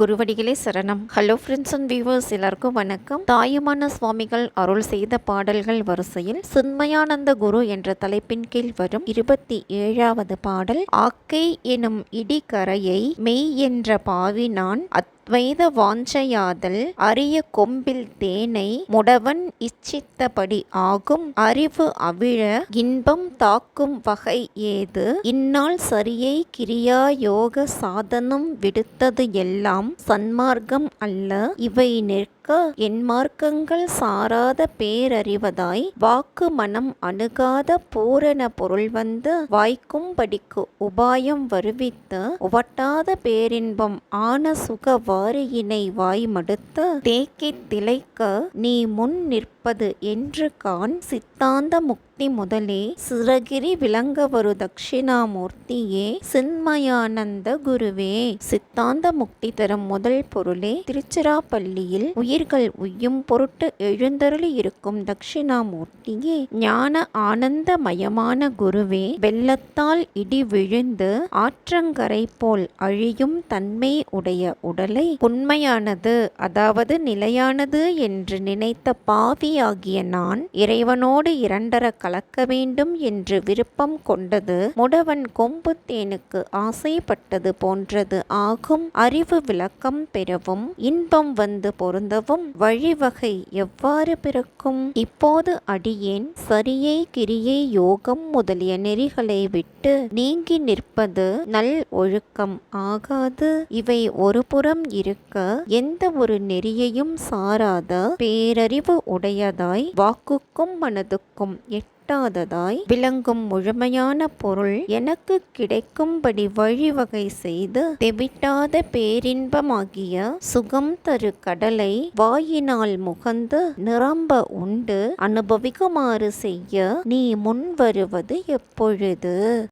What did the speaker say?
குருவடிகளே சரணம். Hello friends and viewers எல்லாருக்கும் வணக்கம். தாயுமான சுவாமிகள் அருள் செய்த பாடல்கள் வரிசையில் சின்மயானந்த குரு என்ற தலைப்பின் கீழ் வரும் இருபத்தி ஏழாவது பாடல் ஆக்கை எனும் இடிகரையை மெய் என்ற பாவி நான் அத் அத்வைத வாஞ்சையாதல் அரிய கொம்பில் தேனை முடவன் இச்சித்தபடி ஆகும். அறிவு அவிழ இன்பம் தாக்கும் வகை ஏது? இந்நாள் சரியை கிரியா யோக சாதனம் விடுத்தது எல்லாம் சன்மார்க்கம் அல்ல. இவை நிற்க என் மார்க்கங்கள் சாராத பேரறிவதாய் வாக்கு மனம் அணுகாத பூரண பொருள் வந்து வாய்க்கும்படிக்கு உபாயம் வருவித்து உவட்டாத பேரின்பம் ஆன சுகவா வாரியினை வாய் மடுத்து தேக்கி திளைக்க நீ முன் நிற்பது என்று கான் சித்தாந்த முக்தி முதலே சிறகிரி விளங்கவரு தட்சிணாமூர்த்தியே சின்மயானந்த குருவே. சித்தாந்த முக்தி தரும் முதல் பொருளே திருச்சிராப்பள்ளியில் உயிர்கள் உய்யும் பொருட்டு எழுந்தருளி இருக்கும் தட்சிணாமூர்த்தியே. ஞான ஆனந்தமயமான குருவே வெள்ளத்தால் இடி விழுந்து ஆற்றங்கரை போல் அழியும் தன்மை உடைய உடலை உண்மையானது அதாவது நிலையானது என்று நினைத்த பாவியாகிய நான் இறைவனோடு இரண்டர கலக்க வேண்டும் என்று விருப்பம் கொண்டது. முடவன் கொம்பு தேனுக்கு ஆசைப்பட்டது போன்றது ஆகும். அறிவு விளக்கம் பெறவும் இன்பம் வந்து பொருந்தவும் வழிவகை எவ்வாறு பிறக்கும்? இப்போது அடியேன் சரியை கிரியை யோகம் முதலிய நெறிகளை விட்டு நீங்கி நிற்பது நல் ஒழுக்கம் ஆகாது. இவை ஒருபுறம் இருக்க எந்த ஒரு நெறியையும் சாராத பேரறிவு உடையதாய் வாக்குக்கும் மனதுக்கும் எட்டாததாய் விளங்கும் முழுமையான பொருள் எனக்கு கிடைக்கும்படி வழிவகை செய்து தெவிட்டாத பேரின்பமாகிய சுகம் தரு கடலை வாயினால் முகந்து நிரம்ப உண்டு அனுபவிக்குமாறு செய்ய நீ முன் வருவது எப்பொழுது?